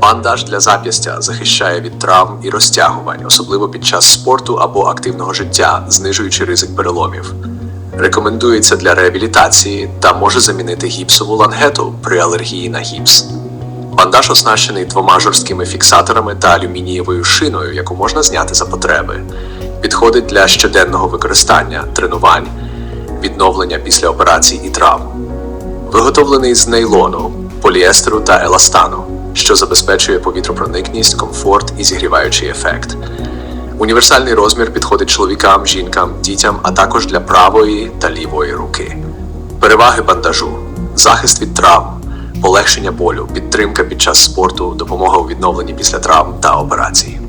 Бандаж для зап'ястя захищає від травм і розтягувань, особливо під час спорту або активного життя, знижуючи ризик переломів. Рекомендується для реабілітації та може замінити гіпсову лангету при алергії на гіпс. Бандаж оснащений двома жорсткими фіксаторами та алюмінієвою шиною, яку можна зняти за потреби. Підходить для щоденного використання, тренувань, відновлення після операцій і травм. Виготовлений з нейлону, поліестеру та еластану, що забезпечує повітропроникність, комфорт і зігріваючий ефект. Універсальний розмір підходить чоловікам, жінкам, дітям, а також для правої та лівої руки. Переваги бандажу: захист від травм, полегшення болю, підтримка під час спорту, допомога у відновленні після травм та операцій.